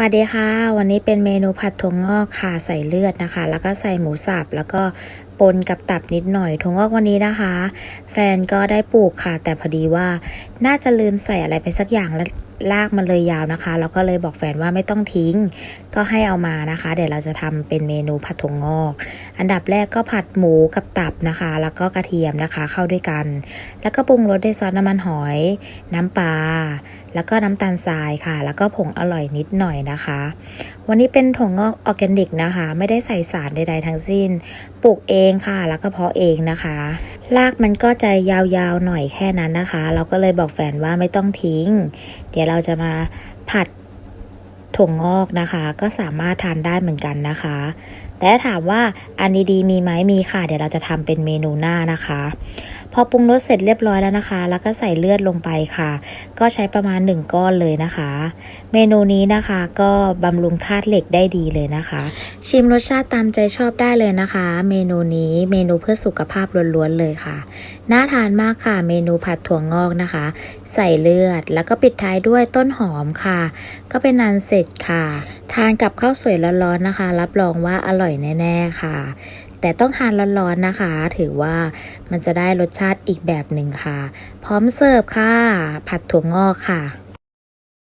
วัสดีค่ะ วันนี้เป็นเมนูผัดถั่วงอกค่ะใส่เลือดนะคะ แล้วก็ใส่หมูสับแล้วก็ปนกับตับนิดหน่อยถั่วงอกวันนี้นะคะ แฟนก็ได้ปลูกค่ะ แต่พอดีว่าน่าจะลืมใส่อะไรไปสักอย่างแล้ว ลากมันเลยยาวนะคะ แล้วก็เลยบอกแฟนว่าไม่ต้องทิ้ง ก็ให้เอามานะคะ เดี๋ยวเราจะทำเป็นเมนูผัดถั่วงอก อันดับแรกก็ผัดหมูกับตับนะคะ แล้วก็กระเทียมนะคะเข้าด้วยกัน แล้วก็ปรุงรสด้วยซอสน้ำมันหอย น้ำปลาแล้วก็น้ำตาลทรายค่ะ แล้วก็ผงอร่อยนิดหน่อยนะคะ วันนี้เป็นถั่วงอกออร์แกนิกนะคะ ไม่ได้ใส่สารใดๆทั้งสิ้น ปลูกเองค่ะ แล้วก็เพาะเองนะคะ ลากมันก็จะยาวๆหน่อยแค่นั้นนะคะ เราก็เลยบอกแฟนว่าไม่ต้องทิ้ง เดี๋ยวเราจะมาผัดถั่วงอกนะคะ ก็สามารถทานได้เหมือนกันนะคะ แต่ถาถามว่าอันดีๆมีไหมมีค่ะ เดี๋ยวเราจะทำเป็นเมนูหน้านะคะ พอปรุงรสเสร็จเรียบร้อยแล้วนะคะ แล้วก็ใส่เลือดลงไปค่ะ ก็ใช้ประมาณ 1 ก้อนเลยนะคะ เมนูนี้นะคะก็บำรุงธาตุเหล็กได้ดีเลยนะคะ ชิมรสชาติตามใจชอบได้เลยนะคะ เมนูนี้เมนูเพื่อสุขภาพล้วนๆเลยค่ะ น่าทานมากค่ะ เมนูผัดถั่วงอกนะคะ ใส่เลือดแล้วก็ปิดท้ายด้วยต้นหอมค่ะ ก็เป็นนันเสร็จค่ะ ทานกับข้าวสวยร้อนๆนะคะ รับรองว่าอร่อยแน่ๆค่ะ แต่ต้องทานร้อนๆนะคะ ถือว่ามันจะได้รสชาติอีกแบบหนึ่งค่ะ พร้อมเสิร์ฟค่ะ ผัดถั่วงอกค่ะ